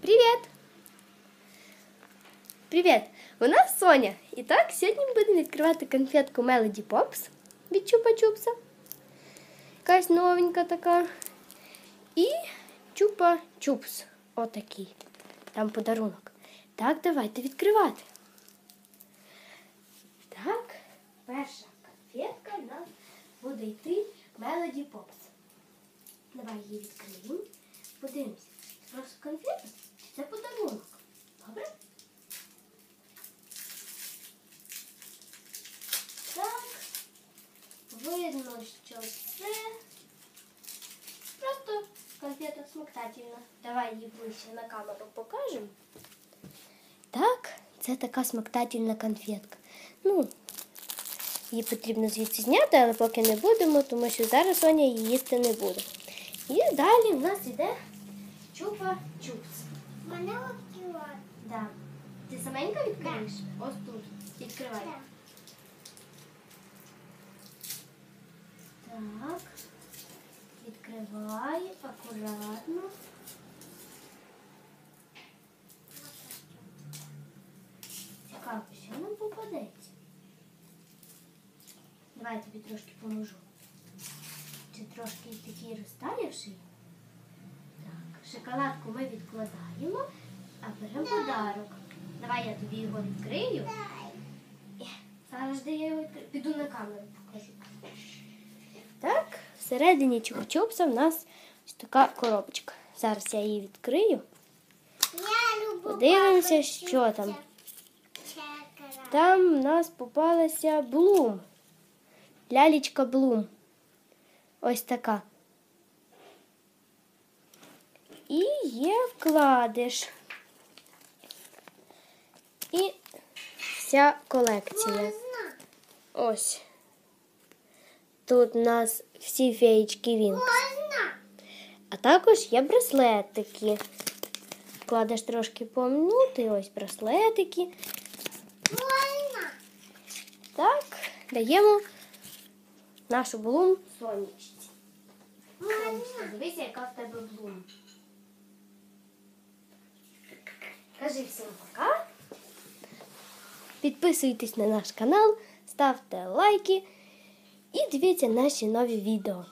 Привіт! Привіт! Вона Соня. І так, сьогодні ми будемо відкривати конфетку Melody Pops від Чупа-Чупса. Якась новенька така. І Чупа-Чупс. Отакий. Там подарунок. Так, давайте відкривати. Так, перша конфетка в нас буде йти Melody Pops. Давай її відкриємо. Подивимося. Це просто конфета смоктательна. Давай її ближче на камеру покажемо. Так, це така смоктательна конфетка. Ну, її потрібно звідси зняти, але поки не будемо, тому що зараз Соня її їсти не буде. І далі в нас іде чупа-чупс. Мене відкривати. Да. Ти саменька відкриєш? Ось тут. Відкривай. Так. Відкривай акуратно. Цікаво, що нам попадеться. Давай я тобі трошки поможу. Чи трошки такий розтаявший? Так, шоколадку ми відкладаємо, а беремо подарок. Давай я тобі його відкрию. Зараз я його відкрию. Піду на камеру покажу. Всередині чупа-чупса в нас ось така коробочка. Зараз я її відкрию. Подивимося, що там. Там в нас попалася блум. Лялечка блум. Ось така. І є вкладиш. І вся колекція. Ось. Тут у нас всі феєчки він. А також є браслетики. Вкладеш трошки помнути, ось браслетики. Можна? Так, даємо нашу блум сонячці. Можна? Дивися, яка в тебе блум. Кажи всім пока. Підписуйтесь на наш канал, ставте лайки і дивіться наші нові відео.